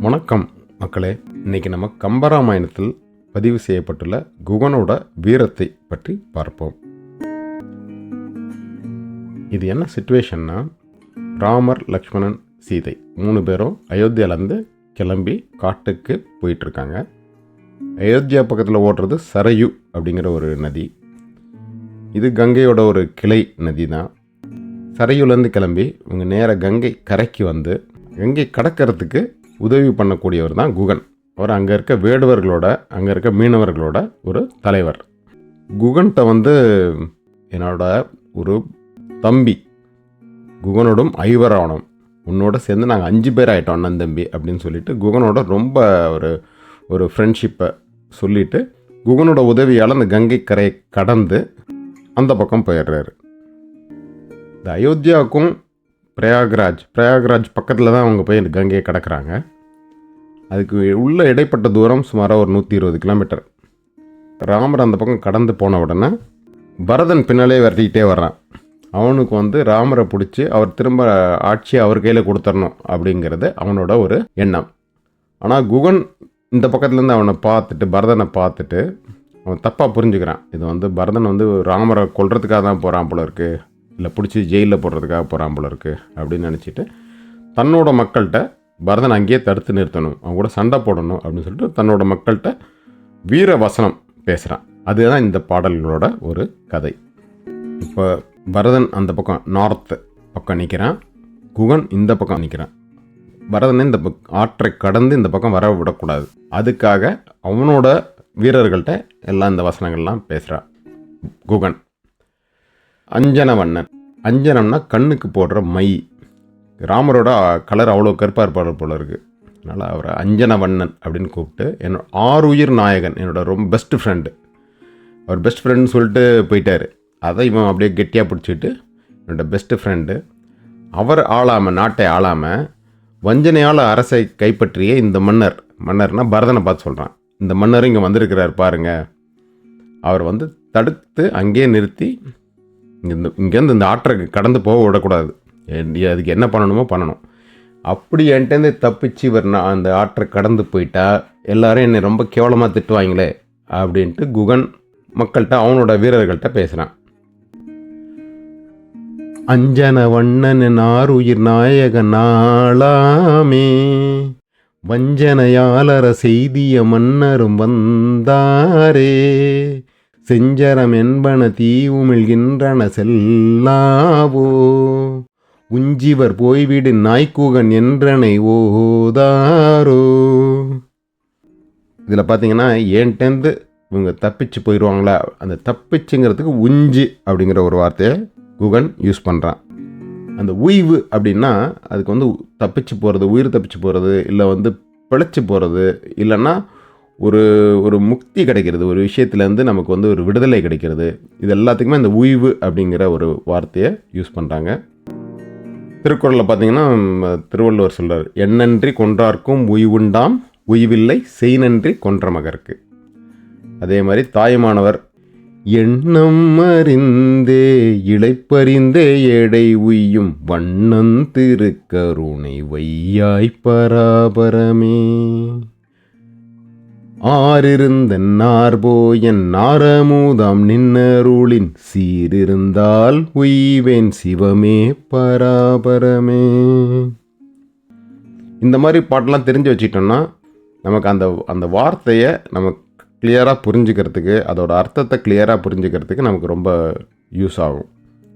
வணக்கம் மக்களே. இன்னைக்கு நம்ம கம்பராமாயணத்தில் பதிவு செய்யப்பட்டுள்ள குகனோட வீரத்தை பற்றி பார்ப்போம். இது என்ன சுச்சுவேஷன்னா ராமர் லக்ஷ்மணன் சீதை மூணு பேரும் அயோத்தியாலேருந்து கிளம்பி காட்டுக்கு போயிட்டுருக்காங்க. அயோத்தியா பக்கத்தில் ஓடுறது சரையு அப்படிங்கிற ஒரு நதி. இது கங்கையோட ஒரு கிளை நதி தான் சரையுலேருந்து கிளம்பி இவங்க நேர கங்கை கரைக்கு வந்து கங்கை கடக்கிறதுக்கு உதவி பண்ணக்கூடியவர் தான் குகன். அவர் அங்கே இருக்க வேடுவர்களோட அங்கே இருக்க மீனவர்களோட ஒரு தலைவர். குகன்கிட்ட வந்து என்னோட ஒரு தம்பி குகனோடும் ஐவராவணம். உன்னோட சேர்ந்து நாங்கள் அஞ்சு பேர் ஆகிட்டோம் அண்ணன் தம்பி அப்படின்னு சொல்லிட்டு குகனோட ரொம்ப ஒரு ஒரு ஃப்ரெண்ட்ஷிப்பை சொல்லிவிட்டு குகனோட உதவியால் அந்த கங்கை கரையை கடந்து அந்த பக்கம் போயிடுறாரு. இந்த அயோத்தியாவுக்கும் பிரயாக்ராஜ். பிரயாக்ராஜ் பக்கத்தில் தான் அவங்க போய் கங்கையை கடக்கிறாங்க. அதுக்கு உள்ள இடைப்பட்ட தூரம் சுமாராக ஒரு நூற்றி இருபது கிலோமீட்டர். ராமர் அந்த பக்கம் கடந்து போன உடனே பரதன் பின்னாலே விரட்டிக்கிட்டே வர்றான். அவனுக்கு வந்து ராமரை பிடிச்சி அவர் திரும்ப ஆட்சியை அவர் கையில் கொடுத்துடணும் அப்படிங்கிறது அவனோட ஒரு எண்ணம். ஆனால் குகன் இந்த பக்கத்துலேருந்து அவனை பார்த்துட்டு பரதனை பார்த்துட்டு அவன் தப்பாக புரிஞ்சுக்கிறான். இது வந்து பரதன் வந்து ராமரை கொல்றதுக்காக தான் போகிறான் போல இருக்குது இல்லை பிடிச்சி ஜெயிலில் போடுறதுக்காக போகிறான் போல இருக்குது அப்படின்னு நினச்சிட்டு தன்னோட மக்கள்கிட்ட பரதன் அங்கேயே தடுத்து நிறுத்தணும் அவங்க கூட சண்டை போடணும் அப்படின்னு சொல்லிட்டு தன்னோட மக்கள்கிட்ட வீர வசனம் பேசுகிறான் அதுதான் இந்த பாடல்களோட ஒரு கதை. இப்போ பரதன் அந்த பக்கம் நார்த்து பக்கம் நிற்கிறான் குகன் இந்த பக்கம் நிற்கிறான் பரதனை இந்த பக் ஆற்றை கடந்து இந்த பக்கம் வர விடக்கூடாது. அதுக்காக அவனோட வீரர்கள்ட்ட எல்லாம் இந்த வசனங்கள்லாம் பேசுகிறான் குகன். அஞ்சனவண்ணன். அஞ்சனம்னா கண்ணுக்கு போடுற மை. ராமரோட கலர் அவ்வளோ கருப்பாக இருப்பார் போல இருக்குது அதனால் அவரை அஞ்சனவண்ணன் அப்படின்னு கூப்பிட்டு என்னோட ஆறுயிர் நாயகன் என்னோட ரொம்ப பெஸ்ட் ஃப்ரெண்டு அவர் பெஸ்ட் ஃப்ரெண்டுன்னு சொல்லிட்டு போயிட்டார். அதை இவன் அப்படியே கெட்டியாக பிடிச்சிட்டு என்னோட பெஸ்ட்டு ஃப்ரெண்டு அவர் ஆளாமல் நாட்டை ஆளாமல் வஞ்சனையால் அரசை கைப்பற்றிய இந்த மன்னர். மன்னர்னால் பரதனை பார்த்து சொல்கிறான் இந்த மன்னர் இங்கே வந்திருக்கிறார் பாருங்க. அவர் வந்து தடுத்து அங்கேயே நிறுத்தி இந்த இங்கேருந்து இந்த ஆற்றை கடந்து போக விடக்கூடாது. அதுக்கு என்ன பண்ணணுமோ பண்ணணும். அப்படி என்கிட்டேருந்து தப்பிச்சு இவர் நான் அந்த ஆற்றை கடந்து போயிட்டா எல்லாரும் என்னை ரொம்ப கேவலமாக திட்டுவாங்களே அப்படின்ட்டு குகன் மக்கள்கிட்ட அவனோட வீரர்கள்ட்ட பேசுகிறான் அஞ்சன வண்ணன் ஆறுயிர் நாயக நாளாமே வஞ்சனையாளர செய்திய மன்னரும் வந்தாரே செஞ்சரம் என்பன தீவுமிழ்கின்றன செல்லாவோ? உஞ்சிவர் போய்விடு நாய்க்கூகன் என்றனை ஓதாரோ? இதில் பார்த்தீங்கன்னா ஏன்டேந்து இவங்க தப்பிச்சு போயிடுவாங்களா? அந்த தப்பிச்சுங்கிறதுக்கு உஞ்சு அப்படிங்கிற ஒரு வார்த்தையை குகன் யூஸ் பண்ணுறான் அந்த உய்வு அப்படின்னா அதுக்கு வந்து தப்பிச்சு போகிறது உயிர் தப்பிச்சு போகிறது இல்லை வந்து பிழைச்சி போகிறது இல்லைன்னா ஒரு ஒரு முக்தி கிடைக்கிறது ஒரு விஷயத்துலேருந்து நமக்கு வந்து ஒரு விடுதலை கிடைக்கிறது. இது எல்லாத்துக்குமே இந்த உய்வு அப்படிங்கிற ஒரு வார்த்தையை யூஸ் பண்ணுறாங்க திருக்குறளில் பார்த்தீங்கன்னா திருவள்ளுவர் சொல்கிறார் எண்ணன்றி கொன்றார்க்கும் உய்வுண்டாம் உய்வில்லை செய் நன்றி கொன்ற மகருக்கு அதே மாதிரி தாயுமானவர் எண்ணம் அறிந்தே இளைப்பறிந்தே எடை உய்யும் வண்ணம் திருக்கருணை வையாய் பராபரமே. ஆறிருந்த நார்போயன் நாரமூதாம் நின்னருளின் சீரிருந்தால் உய்வேன் சிவமே பராபரமே. இந்த மாதிரி பாட்டெல்லாம் தெரிஞ்சு வச்சுக்கிட்டோம்னா நமக்கு அந்த அந்த வார்த்தையை நம்ம கிளியராக புரிஞ்சுக்கிறதுக்கு அதோட அர்த்தத்தை கிளியராக புரிஞ்சுக்கிறதுக்கு நமக்கு ரொம்ப யூஸ் ஆகும்.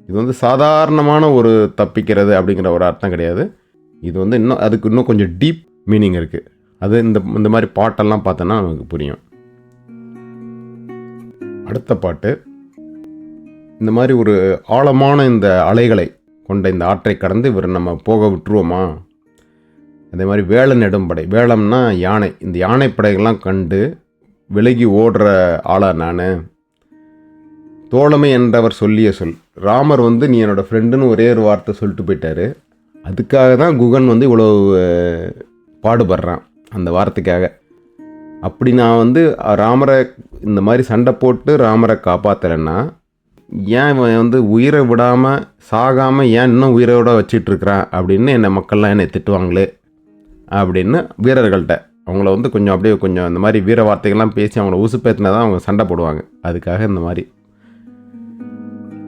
இது வந்து சாதாரணமான ஒரு தப்பிக்கிறது அப்படிங்கிற ஒரு அர்த்தம் கிடையாது. இது வந்து இன்னும் அதுக்கு இன்னும் கொஞ்சம் டீப் மீனிங் இருக்குது அது இந்த இந்த மாதிரி பாட்டெல்லாம் பார்த்தோன்னா நமக்கு புரியும். அடுத்த பாட்டு. இந்த மாதிரி ஒரு ஆழமான இந்த அலைகளை கொண்ட இந்த ஆற்றை கடந்து இவர் நம்ம போக விட்டுருவோமா? அதே மாதிரி வேள நெடும்படை. வேளம்னா யானை. இந்த யானைப்படைகள்லாம் கண்டு விலகி ஓடுற ஆளா நான். தோழமை என்றவர் சொல்லிய சொல். ராமர் வந்து நீ என்னோடய ஃப்ரெண்டுன்னு ஒரே ஒரு வார்த்தை சொல்லிட்டு போயிட்டாரு. அதுக்காக தான் குகன் வந்து இவ்வளோ பாடுபடுறான். அந்த வார்த்தைக்காக. அப்படி நான் வந்து ராமரை இந்த மாதிரி சண்டை போட்டு ராமரை காப்பாத்துறேன்னா ஏன் இவன் வந்து உயிரை விடாமல் சாகாமல் ஏன் இன்னும் உயிரோட வச்சிட்டு அப்படின்னு என்னை மக்கள்லாம் என்னை திட்டுவாங்களே அப்படின்னு வீரர்கள்ட்ட. அவங்கள வந்து கொஞ்சம் அப்படியே கொஞ்சம் இந்த மாதிரி வீர வார்த்தைகள்லாம் பேசி அவங்கள உசுப்பேத்தினா தான் அவங்க சண்டை போடுவாங்க. அதுக்காக இந்த மாதிரி.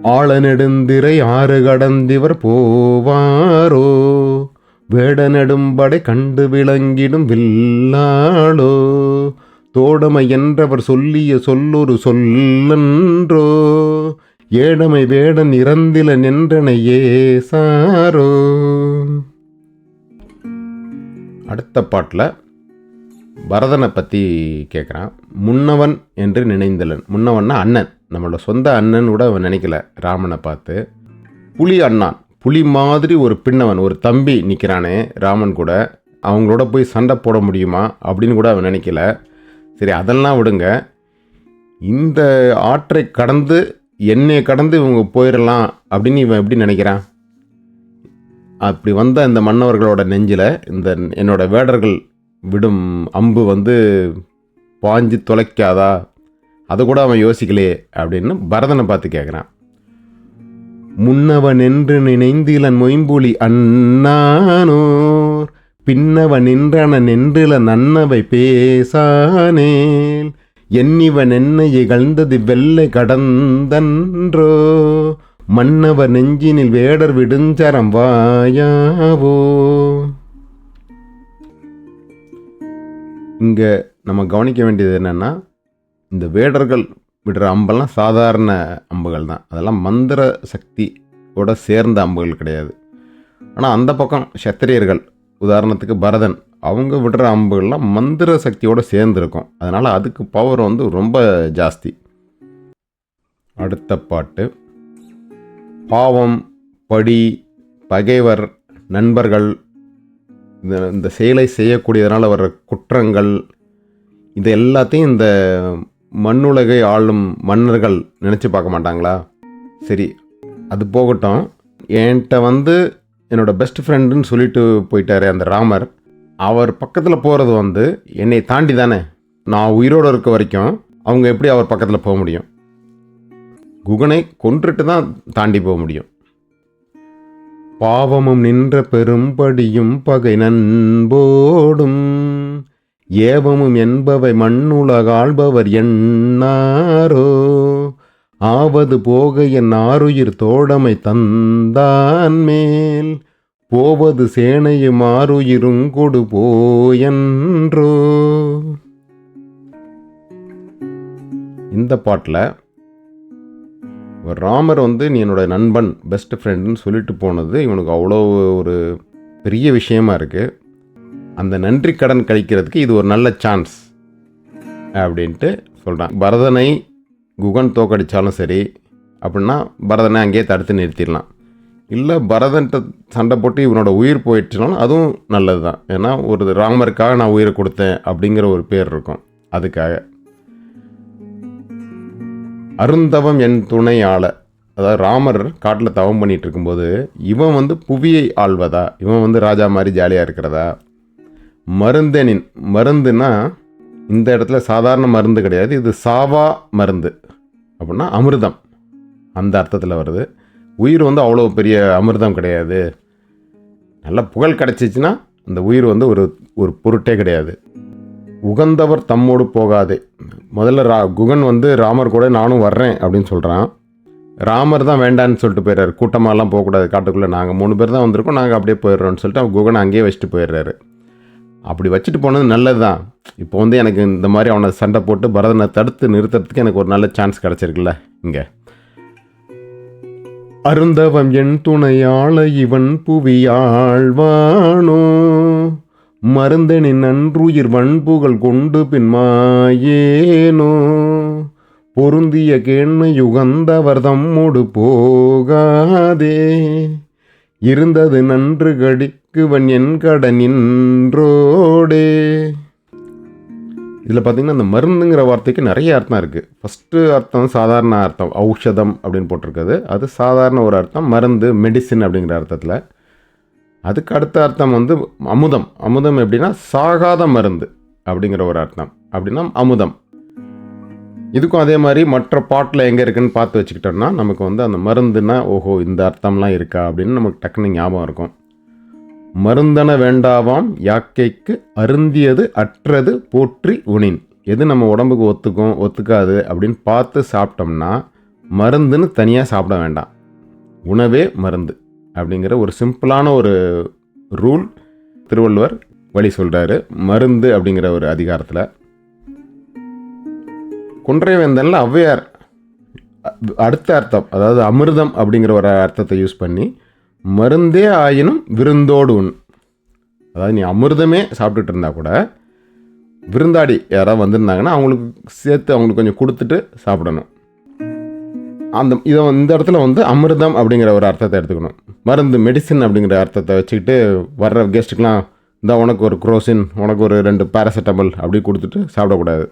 ஆள நெடுந்திரை ஆறு கடந்திவர் போவாரோ? வேட நெடும்படை கண்டு விளங்கிடும் வில்லாளோ? தோடமை என்றவர் சொல்லிய சொல்லொரு சொல்லன்றோ? ஏடமை வேடன் இறந்தில நின்றனையே சாரோ அடுத்த பாட்டில் பரதனை பற்றி கேட்குறான் முன்னவன் என்று நினைந்தலன். முன்னவன்னா அண்ணன். நம்மளோட சொந்த அண்ணன் கூட அவன் நினைக்கல. ராமனை பார்த்து. புலி அண்ணான். புலி மாதிரி ஒரு பின்னவன் ஒரு தம்பி நிற்கிறானே ராமன் கூட அவங்களோட போய் சண்டை போட முடியுமா அப்படின்னு கூட அவன் நினைக்கல. சரி அதெல்லாம் விடுங்க. இந்த ஆற்றை கடந்து என்னை கடந்து இவங்க போயிடலாம் அப்படின்னு இவன் எப்படி நினைக்கிறான்? அப்படி வந்த இந்த மன்னவர்களோட நெஞ்சில் இந்த என்னோடய வேடர்கள் விடும் அம்பு வந்து பாஞ்சு தொலைக்காதா? அதை கூட அவன் யோசிக்கலையே அப்படின்னு பரதனை பார்த்து கேட்குறான் முன்னவனென்று நினைந்திலன் மொயம்புலி அண்ணானோர் பின்னவன் நின்றன நின்றில நன்னவை பேசானேல் எண்ணிவன் என்னை இகழ்ந்தது வெள்ளை கடந்தன்றோ மன்னவர் நெஞ்சினில் வேடர் விடுஞ்சரம் வாயாவோ. இங்கே நம்ம கவனிக்க வேண்டியது என்னென்னா இந்த வேடர்கள் விடுற அம்பெல்லாம் சாதாரண அம்புகள் தான். அதெல்லாம் மந்திர சக்தியோட சேர்ந்த அம்புகள் கிடையாது. ஆனால் அந்த பக்கம் சத்திரியர்கள் உதாரணத்துக்கு பரதன் அவங்க விடுற அம்புகள்லாம் மந்திர சக்தியோடு சேர்ந்துருக்கும். அதனால் அதுக்கு பவர் வந்து ரொம்ப ஜாஸ்தி. அடுத்த பாட்டு. பாவம் படி பகைவர் நண்பர்கள் இந்த இந்த செயலை செய்யக்கூடியதனால் வர்ற குற்றங்கள் இது எல்லாத்தையும் இந்த மண்ணுலகை ஆளும் மன்னர்கள் நினச்சி பார்க்க மாட்டாங்களா? சரி அது போகட்டும். என்கிட்ட வந்து என்னோடய பெஸ்ட் ஃப்ரெண்டுன்னு சொல்லிட்டு போயிட்டாரு அந்த ராமர். அவர் பக்கத்தில் போகிறது வந்து என்னை தாண்டி தானே? நான் உயிரோடு இருக்க வரைக்கும் அவங்க எப்படி அவர் பக்கத்தில் போக முடியும்? குகனை கொன்றுட்டு தான் தாண்டி போக முடியும். பாவமும் நின்ற பெரும்படியும் பகை நண்போடும் ஏவமும் என்பவை மண்ணுலகாள்பவர் எண்ணாரோ ஆவது போக என் ஆறுயிர் தோழமை தந்தான் மேல். போவது சேனையும் ஆருயிருங்கொடு போயன்றோ? இந்த பாட்டில் ராமர் வந்து நீ என்னோட நண்பன் பெஸ்ட் ஃப்ரெண்டுன்னு சொல்லிட்டு போனது இவனுக்கு அவ்வளோ ஒரு பெரிய விஷயமா இருக்குது அந்த நன்றி கடன் கழிக்கிறதுக்கு இது ஒரு நல்ல சான்ஸ் அப்படின்ட்டு சொல்கிறான் பரதனை குகன் தோக்கடித்தாலும் சரி அப்படின்னா பரதனை அங்கேயே தடுத்து நிறுத்திடலாம். இல்லை பரதன்ட்ட சண்டை போட்டு இவனோட உயிர் போயிடுச்சுனாலும் அதுவும் நல்லது தான் ஏன்னா ஒரு ராமருக்காக நான் உயிரை கொடுத்தேன் அப்படிங்கிற ஒரு பேர் இருக்கும் அதுக்காக. அருந்தவம் என் துணை ஆள. அதாவது ராமர் காட்டில் தவம் பண்ணிகிட்டு இருக்கும்போது இவன் வந்து புவியை ஆள்வதா? இவன் வந்து ராஜா மாதிரி ஜாலியாக இருக்கிறதா? மருந்தெனின் மருந்துனா இந்த இடத்துல சாதாரண மருந்து கிடையாது. இது சாவா மருந்து. அப்படின்னா அமிர்தம். அந்த அர்த்தத்தில் வருது. உயிர் வந்து அவ்வளோ பெரிய அமிர்தம் கிடையாது. நல்ல புகழ் கிடச்சிச்சின்னா அந்த உயிர் வந்து ஒரு ஒரு பொருட்டே கிடையாது. உகந்தவர் தம்மோடு போகாதே. முதல்ல ரா குகன் வந்து ராமர் கூட நானும் வர்றேன் அப்படின்னு சொல்கிறான் ராமர் தான் வேண்டான்னு சொல்லிட்டு போயிடுறாரு. கூட்டமாகலாம் போகக்கூடாது. காட்டுக்குள்ளே நாங்கள் மூணு பேர் தான் வந்திருக்கோம். நாங்கள் அப்படியே போயிடுறோம்னு சொல்லிட்டு அவன் குகனை அங்கேயே வச்சுட்டு போயிடுறாரு. அப்படி வச்சுட்டு போனது நல்லது தான் இப்போ வந்து எனக்கு இந்த மாதிரி அவனை சண்டை போட்டு பரதனை தடுத்து நிறுத்துறதுக்கு எனக்கு ஒரு நல்ல சான்ஸ் கிடச்சிருக்குல்ல இங்கே. அருந்தவம் என் துணையாள இவன் புவியாழ்வானோ மருந்தனின் நன்றுயிர் வன்புகள் கொண்டு பின்மாயேனோ பொருந்திய கேண்மை யுகந்தவர் தம்மோடு போகாதே இருந்தது நன்று கடி கடிக்குவன் என் கடனின்றோடே இதில் பார்த்தீங்கன்னா இந்த மருந்துங்கிற வார்த்தைக்கு நிறைய அர்த்தம் இருக்குது ஃபஸ்ட்டு அர்த்தம் சாதாரண அர்த்தம் ஔஷதம் அப்படின்னு போட்டிருக்குது. அது சாதாரண ஒரு அர்த்தம் மருந்து மெடிசின் அப்படிங்கிற அர்த்தத்தில். அதுக்கு அடுத்த அர்த்தம் வந்து அமுதம். அமுதம் எப்படின்னா சாகாத மருந்து அப்படிங்கிற ஒரு அர்த்தம். அப்படின்னா அமுதம். இதுக்கும் அதே மாதிரி மற்ற பாட்டில் எங்கே இருக்குதுன்னு பார்த்து வச்சுக்கிட்டோம்னா நமக்கு வந்து அந்த மருந்துன்னா ஓஹோ இந்த அர்த்தம்லாம் இருக்கா அப்படின்னு நமக்கு டக்குன்னு ஞாபகம் இருக்கும். மருந்தன வேண்டாவாம் யாக்கைக்கு அருந்தியது அற்றது போற்றி உணின் எது நம்ம உடம்புக்கு ஒத்துக்கும் ஒத்துக்காது அப்படின்னு பார்த்து சாப்பிட்டோம்னா மருந்துன்னு தனியாக சாப்பிட வேண்டாம். உணவே மருந்து அப்படிங்கிற ஒரு சிம்பிளான ஒரு ரூல் திருவள்ளுவர் வழி சொல்கிறாரு மருந்து அப்படிங்கிற ஒரு அதிகாரத்தில். குன்றைவேந்தனில் ஔவையார் அடுத்த அர்த்தம் அதாவது அமிர்தம் அப்படிங்கிற ஒரு அர்த்தத்தை யூஸ் பண்ணி மருந்தே ஆயினும் விருந்தோடு உண். அதாவது நீ அமிர்தமே சாப்பிட்டுட்டு இருந்தா கூட விருந்தாடி யாராவது வந்திருந்தாங்கன்னா அவங்களுக்கு சேர்த்து அவங்களுக்கு கொஞ்சம் கொடுத்துட்டு சாப்பிடணும். அந்த இதை இந்த இடத்துல வந்து அமிர்தம் அப்படிங்கிற ஒரு அர்த்தத்தை எடுத்துக்கணும். மருந்து மெடிசின் அப்படிங்கிற அர்த்தத்தை வச்சுக்கிட்டு வர்ற கெஸ்ட்டுக்கெலாம் இந்த உனக்கு ஒரு குரோசின் உனக்கு ஒரு ரெண்டு பேராசிட்டமல் அப்படி கொடுத்துட்டு சாப்பிடக்கூடாது.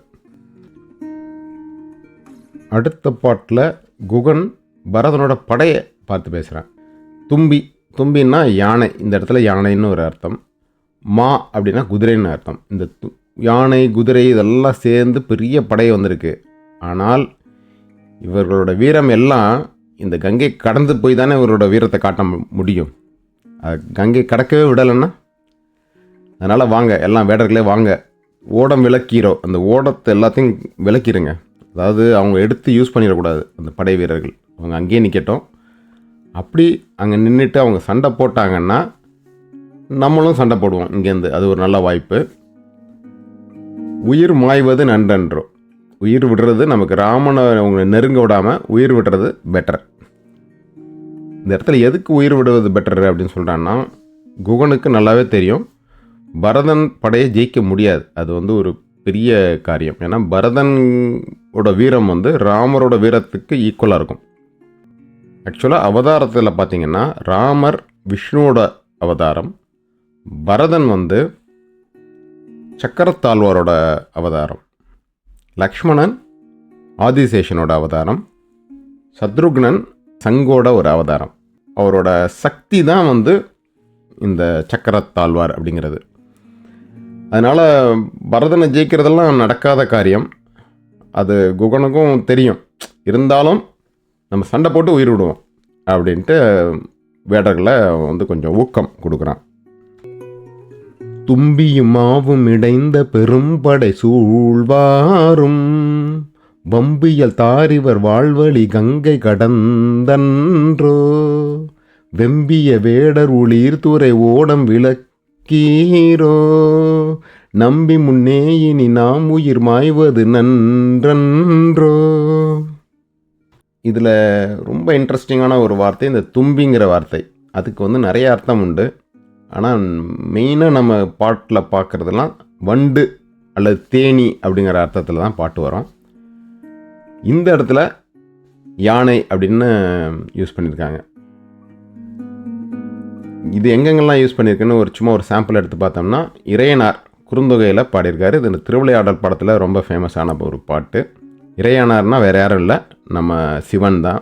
அடுத்த பாட்டில் குகன் பரதனோட படையை பார்த்து பேசுகிறேன் தும்பி. தும்பின்னா யானை. இந்த இடத்துல யானைன்னு ஒரு அர்த்தம். மா அப்படின்னா குதிரைன்னு அர்த்தம். இந்த து- யானை குதிரை இதெல்லாம் சேர்ந்து பெரிய படை வந்திருக்கு. ஆனால் இவர்களோட வீரம் எல்லாம் இந்த கங்கை கடந்து போய் தானே இவரோட வீரத்தை காட்ட முடியும். கங்கை கடக்கவே விடலைன்னா? அதனால் வாங்க எல்லாம் வேடர்களே வாங்க. ஓடம் விளக்கீரோ அந்த ஓடத்தை எல்லாத்தையும் விளக்கிடுங்க அதாவது அவங்க எடுத்து யூஸ் பண்ணிடக்கூடாது அந்த படை வீரர்கள். அவங்க அங்கேயே நிற்கட்டும் அப்படி அங்கே நின்றுட்டு அவங்க சண்டை போட்டாங்கன்னா நம்மளும் சண்டை போடுவோம் இங்கேருந்து. அது ஒரு நல்ல வாய்ப்பு. உயிர் மாய்வது நன்றன்றோம். உயிர் விடுறது நமக்கு ராமனை அவங்க நெருங்க விடாமல் உயிர் விடுறது பெட்டர் இந்த இடத்துல எதுக்கு உயிர் விடுவது பெட்டர் அப்படின்னு சொல்கிறான்னா குகனுக்கு நல்லாவே தெரியும். பரதன் படையை ஜெயிக்க முடியாது. அது வந்து ஒரு பெரிய காரியம். ஏன்னா பரதனோட வீரம் வந்து ராமரோட வீரத்துக்கு ஈக்குவலாக இருக்கும். ஆக்சுவலாக அவதாரத்தில் பார்த்தீங்கன்னா ராமர் விஷ்ணுவோட அவதாரம் பரதன் வந்து சக்கரத்தாழ்வாரோட அவதாரம் லக்ஷ்மணன் ஆதிசேஷனோட அவதாரம் சத்ருக்னன் சங்கோட ஒரு அவதாரம். அவரோட சக்தி தான் வந்து இந்த சக்கரத்தாழ்வார் அப்படிங்கிறது. அதனால் பரதனை ஜெயிக்கிறதெல்லாம் நடக்காத காரியம். அது குகனுக்கும் தெரியும். இருந்தாலும் நம்ம சண்டை போட்டு உயிர் விடுவோம் அப்படின்ட்டு வேடர்களை வந்து கொஞ்சம் ஊக்கம் கொடுக்குறான். தும்பியும் மாவும் இடைந்த பெரும்படை சூழ்வாரும். வம்பியல் தாரிவர் வாழ்வழி கங்கை கடந்தன்றோ. வெம்பிய வேடர் உளிர் துறை ஓடம் விளக்கீரோ. நம்பி முன்னே இனி நாம் உயிர் மாய்வது நன்றன்றோ. இதில் ரொம்ப இன்ட்ரெஸ்டிங்கான ஒரு வார்த்தை இந்த தும்பிங்கிற வார்த்தை. அதுக்கு வந்து நிறைய அர்த்தம் உண்டு. ஆனால் மெயினாக நம்ம பாட்டில் பார்க்குறதெல்லாம் வண்டு அல்லது தேனி அப்படிங்கிற அர்த்தத்தில் தான் பாட்டு வரும். இந்த இடத்துல யானை அப்படின்னு யூஸ் பண்ணியிருக்காங்க இது எங்கெங்கெல்லாம் யூஸ் பண்ணியிருக்குன்னு ஒரு சும்மா ஒரு சாம்பிள் எடுத்து பார்த்தோம்னா இறையனார் குறுந்தொகையில் பாடியிருக்காரு. இது இந்த திருவிளையாடல் படத்தில் ரொம்ப ஃபேமஸான ஒரு பாட்டு. இறையானார்னா வேறு யாரும் இல்லை. நம்ம சிவன் தான்.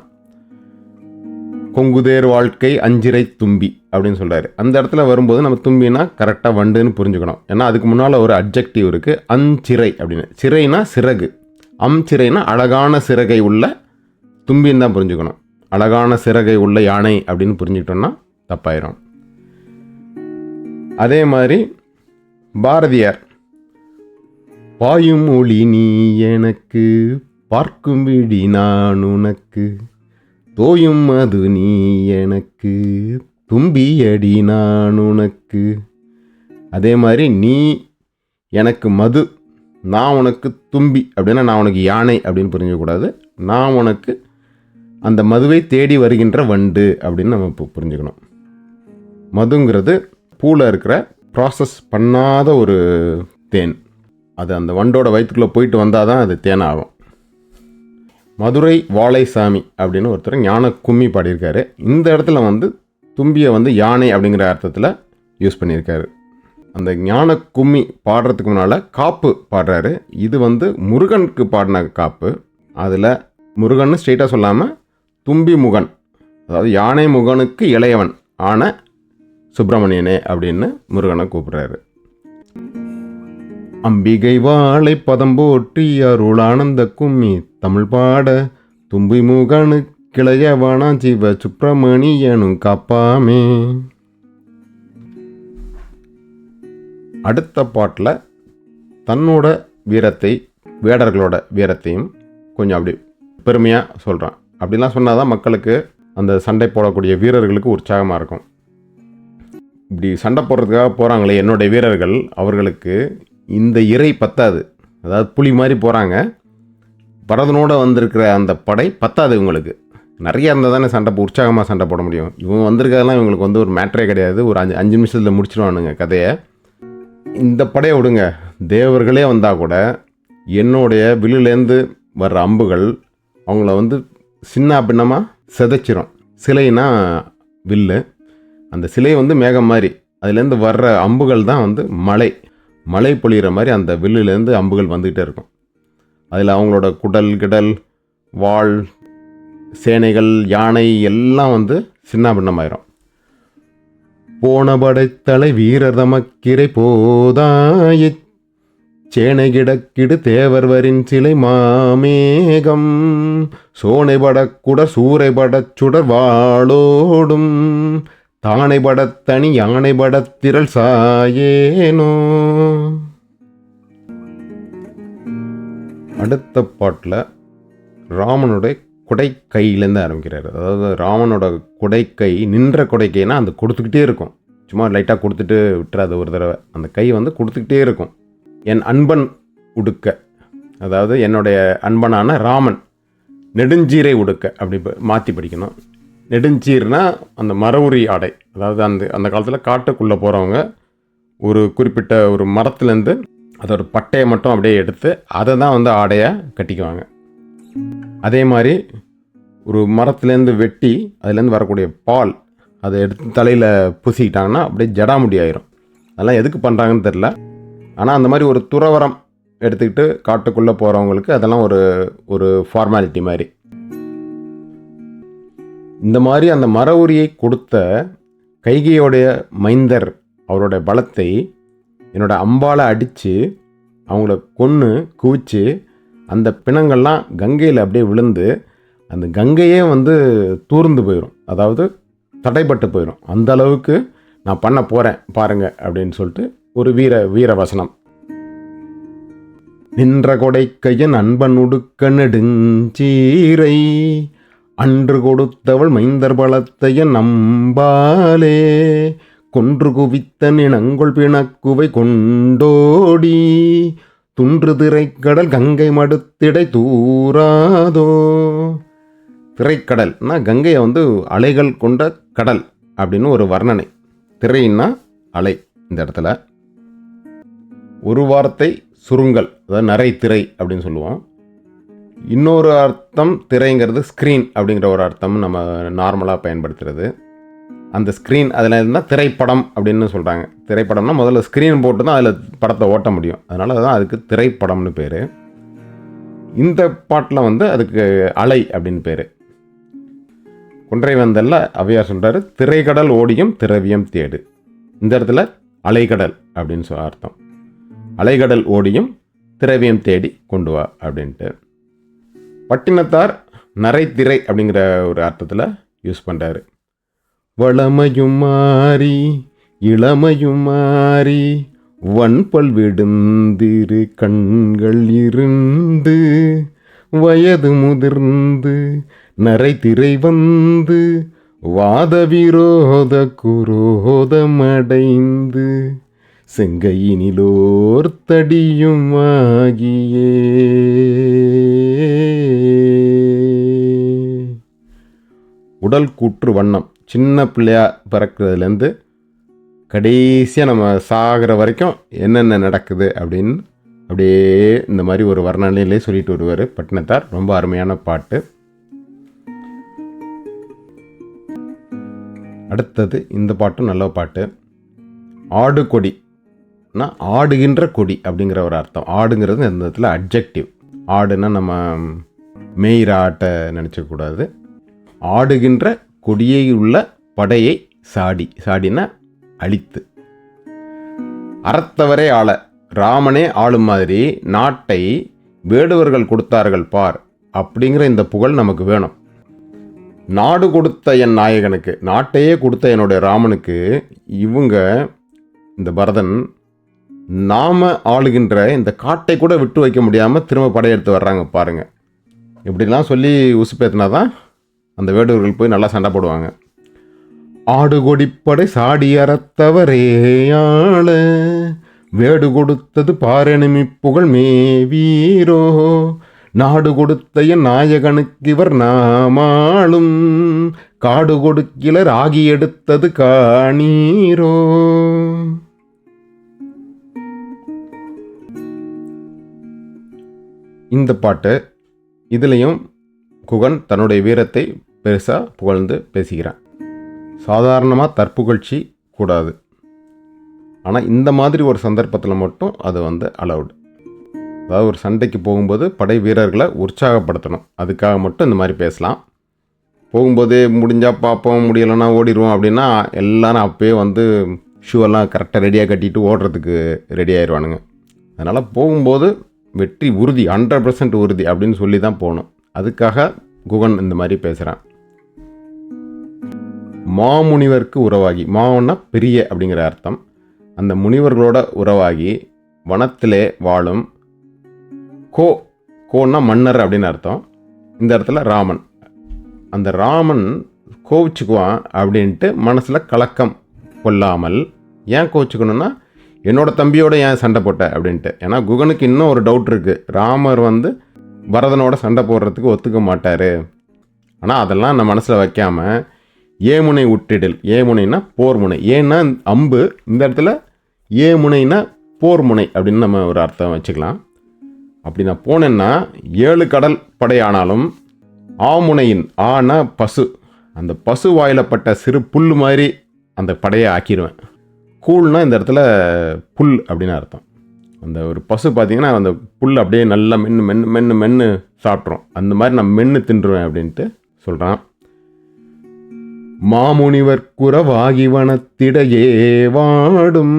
கொங்குதேர் வாழ்க்கை அஞ்சிரை தும்பி அப்படின்னு சொல்கிறாரு அந்த இடத்துல வரும்போது நம்ம தும்பினா கரெக்டாக வண்டுன்னு புரிஞ்சுக்கணும். ஏன்னா அதுக்கு முன்னால் ஒரு அப்ஜெக்டிவ் இருக்குது அஞ்சிறை அப்படின்னு. சிறைனா சிறகு. அம் சிறைனா அழகான சிறகை உள்ள தும்பின்னு தான் புரிஞ்சுக்கணும். அழகான சிறகை உள்ள யானை அப்படின்னு புரிஞ்சுக்கிட்டோன்னா தப்பாயிரும். அதே மாதிரி பாரதியார் பாயும் ஒளி நீ எனக்கு பார்க்கும் விழி நான் உனக்கு. தோயும் அது நீ எனக்கு தும்பியடி நான் உனக்கு. அதே மாதிரி நீ எனக்கு மது நான் உனக்கு தும்பி அப்படின்னா நான் உனக்கு யானை அப்படின்னு புரிஞ்சக்கூடாது நான் உனக்கு அந்த மதுவை தேடி வருகின்ற வண்டு அப்படின்னு நம்ம இப்போ புரிஞ்சுக்கணும். மதுங்கிறது பூவில் இருக்கிற ப்ராசஸ் பண்ணாத ஒரு தேன். அது அந்த வண்டோட வயிற்றுக்குள்ளே போயிட்டு வந்தால் தான் அது தேனாகும். மதுரை வாழைசாமி அப்படின்னு ஒருத்தர் ஞான கும்மி பாடியிருக்காரு. இந்த இடத்துல வந்து தும்பியை வந்து யானை அப்படிங்கிற அர்த்தத்தில் யூஸ் பண்ணியிருக்காரு. அந்த ஞான கும்மி பாடுறதுக்கு முன்னால் காப்பு பாடுறாரு. இது வந்து முருகனுக்கு பாடின காப்பு. அதில் முருகன் ஸ்ட்ரெயிட்டாக சொல்லாமல் தும்பி முகன் அதாவது யானை முகனுக்கு இளையவன் ஆன சுப்பிரமணியனே அப்படின்னு முருகனை கூப்பிட்றாரு. அம்பிகை வாழை பதம் போற்றி அருளானந்த கும்மி. தமிழ் பாட தும்பி முகனு கிளையவனா சிவ சுப்பிரமணியனும் காப்பாமே. அடுத்த பாட்டில் தன்னோட வீரத்தை வேடர்களோட வீரத்தையும் கொஞ்சம் அப்படி பெருமையாக சொல்கிறான் அப்படிலாம் சொன்னால் தான் மக்களுக்கு அந்த சண்டை போடக்கூடிய வீரர்களுக்கு உற்சாகமாக இருக்கும். இப்படி சண்டை போடுறதுக்காக போகிறாங்களே என்னுடைய வீரர்கள் அவர்களுக்கு இந்த இறை பத்தாது. அதாவது புலி மாதிரி போகிறாங்க பரதனோட வந்திருக்கிற அந்த படை பத்தாது இவங்களுக்கு. நிறைய இருந்தால் தானே சண்டை போ- உற்சாகமாக சண்டை போட முடியும். இவங்க வந்திருக்கிறதெல்லாம் இவங்களுக்கு வந்து ஒரு மேட்ரே கிடையாது. ஒரு அஞ்சு அஞ்சு நிமிஷத்தில் முடிச்சிடுவானுங்க கதையை. இந்த படையை விடுங்க. தேவர்களே வந்தால் கூட என்னுடைய வில்லுலேருந்து வர்ற அம்புகள் அவங்கள வந்து சின்ன பின்னமாக சிதைச்சிரும். சிலைனா வில்லு. அந்த சிலை வந்து மேகம் மாதிரி. அதுலேருந்து வர்ற அம்புகள் தான் வந்து மலை. மழை பொழிகிற மாதிரி அந்த வில்லுலேருந்து அம்புகள் வந்துக்கிட்டே இருக்கும். அதில் அவங்களோட குடல் கிடல் வாள் சேனைகள் யானை எல்லாம் வந்து சின்ன பின்னமாயிரும் போன படைத்தலை வீரர் தமக்கிரை போதாய சேனை கிடக்கிடு தேவர்வரின் சிலை மாமேகம் சோனை படக்குட சூறை படச் சுடர் வாளோடும் தானை படத்தனி யானை படத்திரள் சாயேனோ. அடுத்த பாட்டில் ராமனுடைய குடைக்கையிலேருந்து ஆரம்பிக்கிறார். அதாவது ராமனோட குடைக்கை நின்ற குடைக்கைனா அந்த கொடுத்துக்கிட்டே இருக்கும். சும்மா லைட்டாக கொடுத்துட்டு விட்டுறாது ஒரு தடவை. அந்த கை வந்து கொடுத்துக்கிட்டே இருக்கும். என் அன்பன் உடுக்க. அதாவது என்னுடைய அன்பனான ராமன் நெடுஞ்சீரை உடுக்க. அப்படி மாற்றி படிக்கணும். நெடுஞ்சீர்னா அந்த மரவுரி ஆடை. அதாவது அந்த அந்த காலத்தில் காட்டுக்குள்ளே போகிறவங்க ஒரு குறிப்பிட்ட ஒரு மரத்துலேருந்து அதோட பட்டையை மட்டும் அப்படியே எடுத்து அதை தான் வந்து ஆடையாக கட்டிக்குவாங்க. அதே மாதிரி ஒரு மரத்துலேருந்து வெட்டி அதுலேருந்து வரக்கூடிய பால் அதை எடுத்து தலையில் பூசிக்கிட்டாங்கன்னா அப்படியே ஜடாமுடி ஆயிரும். அதெல்லாம் எதுக்கு பண்ணுறாங்கன்னு தெரில ஆனால் அந்த மாதிரி ஒரு துறவரம் எடுத்துக்கிட்டு காட்டுக்குள்ளே போகிறவங்களுக்கு அதெல்லாம் ஒரு ஒரு ஃபார்மாலிட்டி மாதிரி. இந்த மாதிரி அந்த மர உரியை கொடுத்த கைகையோடைய மைந்தர் அவருடைய பலத்தை என்னோட அம்பால் அடித்து அவங்கள கொன்று குவிச்சு அந்த பிணங்கள்லாம் கங்கையில் அப்படியே விழுந்து அந்த கங்கையே வந்து தூர்ந்து போயிடும் அதாவது தடைப்பட்டு போயிடும் அந்த அளவுக்கு நான் பண்ண போகிறேன் பாருங்க அப்படின்னு சொல்லிட்டு ஒரு வீர வீர வசனம். நின்ற கொடைக்கையன் அன்பன் உடுக்க நெடுஞ்சீரை அன்று கொடுத்தவள் மைந்தர் பலத்தைய நம்பாலே. கொன்று குவித்த நினங்கொள் பிணக்குவை கொண்டோடி. துன்று திரைக்கடல் கங்கை மடுத்திடை தூராதோ. திரைக்கடல்னா கங்கையை வந்து அலைகள் கொண்ட கடல் அப்படின்னு ஒரு வர்ணனை. திரைன்னா அலை இந்த இடத்துல. ஒரு வார்த்தை சுருங்கல் அதாவது நரை திரை அப்படின்னு சொல்லுவோம். இன்னொரு அர்த்தம் திரைங்கிறது ஸ்க்ரீன் அப்படிங்கிற ஒரு அர்த்தம் நம்ம நார்மலாக பயன்படுத்துறது. அந்த ஸ்க்ரீன் அதில் இருந்தால் திரைப்படம் அப்படின்னு சொல்கிறாங்க திரைப்படம்னா முதல்ல ஸ்க்ரீன் போட்டு தான் அதில் படத்தை ஓட்ட முடியும். அதனால தான் அதுக்கு திரைப்படம்னு பேர். இந்த பாட்டில் வந்து அதுக்கு அலை அப்படின்னு பேர். குன்றை வந்தல்ல அவையார் சொல்கிறாரு திரைக்கடல் ஓடியும் திரவியம் தேடு. இந்த இடத்துல அலைகடல் அப்படின்னு சொல்ல அர்த்தம். அலைகடல் ஓடியும் திரவியம் தேடி கொண்டு வா அப்படின்ட்டு. பட்டினத்தார் நரைத்திரை அப்படிங்கிற ஒரு அர்த்தத்தில் யூஸ் பண்ணுறாரு வளமையும் மாறி இளமையும் மாறி வன்பல் விடுந்திரு கண்கள் இருந்து வயது முதிர்ந்து நரைத்திரை வந்து வாத விரோத குரோதமடைந்து செங்கையினிலோர் தடியும் ஆகியே. உடல் கூற்று வண்ணம் சின்ன பிள்ளையாக பிறக்கிறதுலேருந்து கடைசியாக நம்ம சாகிற வரைக்கும் என்னென்ன நடக்குது அப்படின்னு அப்படியே இந்த மாதிரி ஒரு வர்ணனையிலே சொல்லிட்டு வருவார் பட்டினத்தார். ரொம்ப அருமையான பாட்டு. அடுத்தது இந்த பாட்டும் நல்ல பாட்டு. ஆடு கொடினா ஆடுகின்ற கொடி அப்படிங்கிற ஒரு அர்த்தம். ஆடுங்கிறது இந்த இடத்துல அப்ஜெக்டிவ் ஆடுனா நம்ம மெயிற ஆட்டை நினச்சக்கூடாது ஆடுகின்ற கொடியை உள்ள படையை சாடி சாடினா அழித்து. அறத்தவரே ஆள ராமனே ஆளும் மாதிரி நாட்டை வேடுவர்கள் கொடுத்தார்கள் பார் அப்படிங்கிற இந்த புகழ் நமக்கு வேணும். நாடு கொடுத்த என் நாயகனுக்கு நாட்டையே கொடுத்த என்னுடைய ராமனுக்கு இவங்க இந்த பரதன் நாம் ஆளுகின்ற இந்த காட்டை கூட விட்டு வைக்க முடியாமல் திரும்ப படையெடுத்து வர்றாங்க பாருங்கள் இப்படிலாம் சொல்லி உசுப்பேத்தினா தான் அந்த வேடுவர்கள் போய் நல்லா சண்டை போடுவாங்க. ஆடு கொடிப்படை சாடி அறத்தவரேயாள வேடு கொடுத்தது பாரணிமி புகழ் மேவீரோ நாடு கொடுத்த என் நாயகனுக்கு இவர் நாமாளும் காடு கொடுக்கிலர் ஆகி எடுத்தது காணீரோ. இந்த பாட்டு இதுலேயும் குகன் தன்னுடைய வீரத்தை பெருசாக புகழ்ந்து பேசுகிறான். சாதாரணமாக தற்புகழ்ச்சி கூடாது. ஆனால் இந்த மாதிரி ஒரு சந்தர்ப்பத்தில் மட்டும் அது வந்து அலவுடு அதாவது ஒரு சண்டைக்கு போகும்போது படை வீரர்களை உற்சாகப்படுத்தணும். அதுக்காக மட்டும் இந்த மாதிரி பேசலாம். போகும்போது முடிஞ்சால் பார்ப்போம் முடியலைன்னா ஓடிடுவோம் அப்படின்னா எல்லாரும் அப்போயே வந்து ஷூவெல்லாம் கரெக்டாக ரெடியாக கட்டிட்டு ஓடுறதுக்கு ரெடி ஆயிடுவானுங்க. அதனால் போகும்போது வெற்றி உறுதி ஹண்ட்ரட் பர்சன்ட் உறுதி அப்படின்னு சொல்லி தான் போகணும். அதுக்காக குகன் இந்த மாதிரி பேசுகிறான் மாமுனிவருக்கு உறவாகி மாவுன்னா பெரிய அப்படிங்கிற அர்த்தம். அந்த முனிவர்களோட உறவாகி வனத்திலே வாழும் கோ கோன்னா மன்னர் அப்படின்னு அர்த்தம். இந்த இடத்துல ராமன். அந்த ராமன் கோவிச்சுக்குவான் அப்படின்ட்டு மனசில் கலக்கம் கொள்ளாமல் ஏன் கோவிச்சுக்கணும்னா என்னோடய தம்பியோட ஏன் சண்டை போட்ட? அப்படின்ட்டு. ஏன்னா குகனுக்கு இன்னும் ஒரு டவுட் இருக்குது ராமர் வந்து பரதனோட சண்டை போடுறதுக்கு ஒத்துக்க மாட்டார். ஆனால் அதெல்லாம் நம்ம மனசில் வைக்காமல் ஏமுனை உட்டிடல் ஏமுனைனா போர் முனை ஏன்னா அம்பு இந்த இடத்துல ஏமுனைனா போர் முனை அப்படின்னு நம்ம ஒரு அர்த்தம் வச்சுக்கலாம். அப்படி நான் போனேன்னா ஏழு கடல் படையானாலும் ஆமுனையின் ஆனா பசு. அந்த பசு வாயிலப்பட்ட சிறு புல் மாதிரி அந்த படையை ஆக்கிடுவேன் கூழ்னா இந்த இடத்துல புல் அப்படின்னு அர்த்தம். அந்த ஒரு பசு பார்த்தீங்கன்னா அந்த புல் அப்படியே நல்லா மென்று மென்று மென்று மென்று சாப்பிட்றோம் அந்த மாதிரி நான் மென்று தின்றுவேன் அப்படின்ட்டு சொல்கிறான் மாமுனிவர் குறவாகிவனத்திடையே வாடும்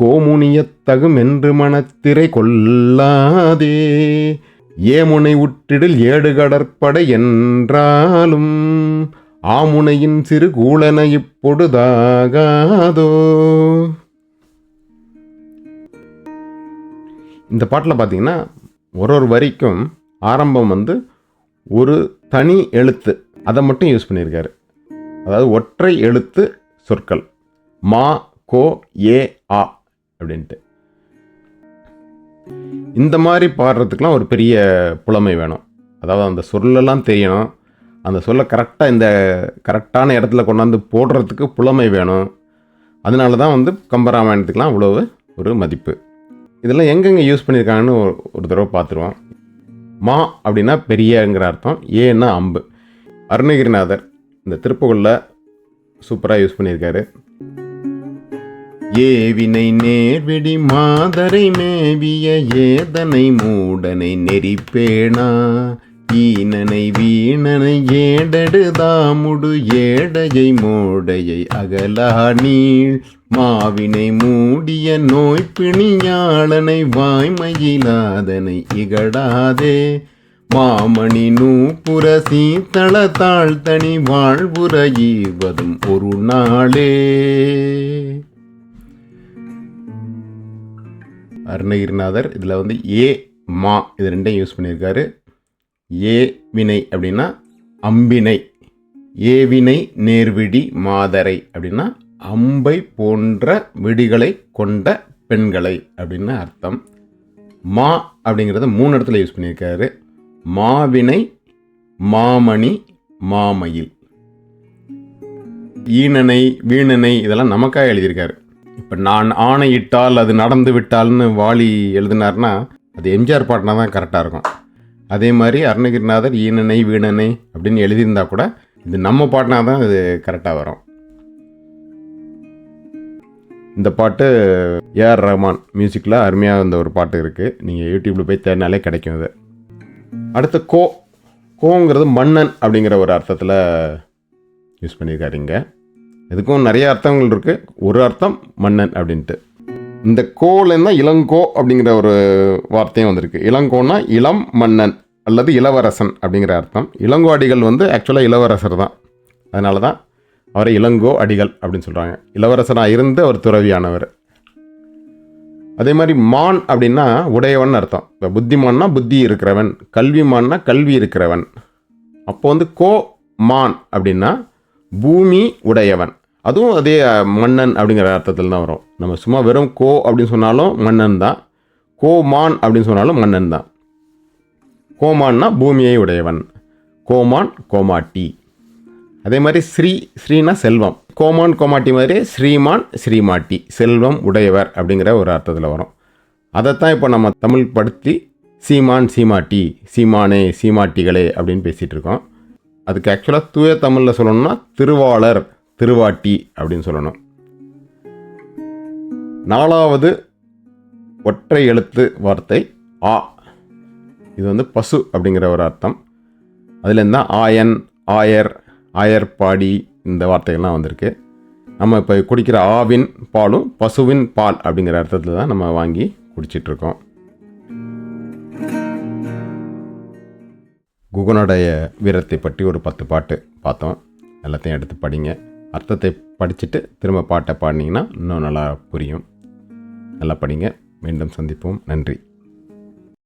கோமுனியத்தகும் என்று மனத்திரை கொள்ளாதே. ஏமுனை உற்றிடில் ஏடு கடற்படை என்றாலும் ஆமுனையின் சிறு கூலனை இப்பொழுதாகாதோ. இந்த பாட்டில் பார்த்திங்கன்னா ஒரு ஒரு வரிக்கும் ஆரம்பம் வந்து ஒரு தனி எழுத்து. அதை மட்டும் யூஸ் பண்ணியிருக்காரு. அதாவது ஒற்றை எழுத்து சொற்கள். மா கோ ஏ ஆ அப்படின்ட்டு. இந்த மாதிரி பாடுறதுக்கெலாம் ஒரு பெரிய புலமை வேணும். அதாவது அந்த சொல்லெல்லாம் தெரியணும். அந்த சொல்லை கரெக்டாக இந்த கரெக்டான இடத்துல கொண்டாந்து போடுறதுக்கு புலமை வேணும். அதனால தான் வந்து கம்பராமாயணத்துக்கெலாம் அவ்வளவு ஒரு மதிப்பு. இதெல்லாம் எங்கெங்கே யூஸ் பண்ணியிருக்காங்கன்னு ஒரு ஒரு தடவை பார்த்துருவோம். மா அப்படின்னா பெரியங்கிற அர்த்தம் ஏன்னா அம்பு. அருணகிரிநாதர் இந்த திருப்புகளில் சூப்பராக யூஸ் பண்ணியிருக்காரு. ஏவினை நேர்விடி மாதரை மேவிய ஏதனை மூடனை நெறிப்பேணா ஈனனை வீணனை ஏடடுதாமுடு ஏடையை மூடையை அகலா நீள். மாவினை மூடிய நோய் பிணியாளனை வாய்மையிலாதனை இகழாதே. மாமணி நூப்புர சீத்தள தாழ்த்தனி வாழ்வுற ஈவதும் ஒரு நாளே. அருணகிரிநாதர் இதில் வந்து ஏ மா இது ரெண்டையும் யூஸ் பண்ணியிருக்காரு. ஏ வினை அப்படின்னா அம்பினை ஏவினை நேர்விடி மாதரை அப்படின்னா அம்பை போன்ற விடிகளை கொண்ட பெண்களை அப்படின்னு அர்த்தம். மா அப்படிங்கிறத மூணு இடத்துல யூஸ் பண்ணியிருக்காரு. மாவினை மாமணி மாமயில். ஈனனை வீணனை இதெல்லாம் நமக்காக எழுதியிருக்காரு. இப்போ நான் ஆணையிட்டால் அது நடந்து விட்டால்னு வாலி எழுதினார்னா அது எம்ஜிஆர் பாட்டினா தான் கரெக்டாக இருக்கும். அதே மாதிரி அருணகிரிநாதர் ஈனனை வீணனை அப்படின்னு எழுதியிருந்தா கூட இது நம்ம பாட்டினா தான் இது கரெக்டாக வரும். இந்த பாட்டு ஏஆர் ரஹ்மான் மியூசிக்கில் அருமையாக இருந்த ஒரு பாட்டு இருக்குது நீங்கள் யூடியூப்பில் போய் தேடினாலே கிடைக்கும் இது. அடுத்து கோ கோங்கிறது மன்னன் அப்படிங்கிற ஒரு அர்த்தத்தில் யூஸ் பண்ணியிருக்காரு இங்கே. இதுக்கும் நிறைய அர்த்தங்கள் இருக்குது ஒரு அர்த்தம் மன்னன் அப்படின்ட்டு. இந்த கோலேருந்து இளங்கோ அப்படிங்கிற ஒரு வார்த்தையும் வந்திருக்கு. இளங்கோன்னா இளம் மன்னன் அல்லது இளவரசன் அப்படிங்கிற அர்த்தம். இளங்கோ அடிகள் வந்து ஆக்சுவலாக இளவரசர் தான். அதனால தான் அவரை இளங்கோ அடிகள் அப்படின்னு சொல்கிறாங்க இளவரசனாக இருந்து அவர் துறவியானவர். அதே மாதிரி மான் அப்படின்னா உடையவன் அர்த்தம். இப்போ புத்திமான்னா புத்தி இருக்கிறவன் கல்விமான்னா கல்வி இருக்கிறவன். அப்போ வந்து கோ மான் அப்படின்னா பூமி உடையவன். அதுவும் அதே மன்னன் அப்படிங்கிற அர்த்தத்தில் தான் வரும். நம்ம சும்மா வெறும் கோ அப்படின்னு சொன்னாலும் மன்னன் தான். கோ மான் அப்படின்னு சொன்னாலும் மன்னன் தான். கோமான்னா பூமியை உடையவன். கோமான் கோமாட்டி அதே மாதிரி ஸ்ரீ ஸ்ரீனா செல்வம். கோமான் கோமாட்டி மாதிரி ஸ்ரீமான் ஸ்ரீமாட்டி செல்வம் உடையவர் அப்படிங்கிற ஒரு அர்த்தத்தில் வரும். அதைத்தான் இப்போ நம்ம தமிழ் படுத்தி சீமான் சீமாட்டி சீமானே சீமாட்டிகளே அப்படின்னு பேசிகிட்டு இருக்கோம். அதுக்கு ஆக்சுவலாக தூய தமிழில் சொல்லணும்னா திருவாளர் திருவாட்டி அப்படின்னு சொல்லணும். நாலாவது ஒற்றை எழுத்து வார்த்தை ஆ. இது வந்து பசு அப்படிங்கிற ஒரு அர்த்தம். அதுலேருந்து தான் ஆயன் ஆயர் ஆயர்பாடி இந்த வார்த்தைகள்லாம் வந்திருக்கு. நம்ம இப்போ குடிக்கிற ஆவின் பாலும் பசுவின் பால் அப்படிங்கிற அர்த்தத்தில் தான் நம்ம வாங்கி குடிச்சிட்ருக்கோம். குகனுடைய வீரத்தை பற்றி ஒரு பத்து பாட்டு பார்த்தோம். எல்லாத்தையும் எடுத்து படிங்க. அர்த்தத்தை படிச்சுட்டு திரும்ப பாட்டை பாடினீங்கன்னா இன்னும் நல்லா புரியும். நல்லா படிங்க. மீண்டும் சந்திப்போம். நன்றி.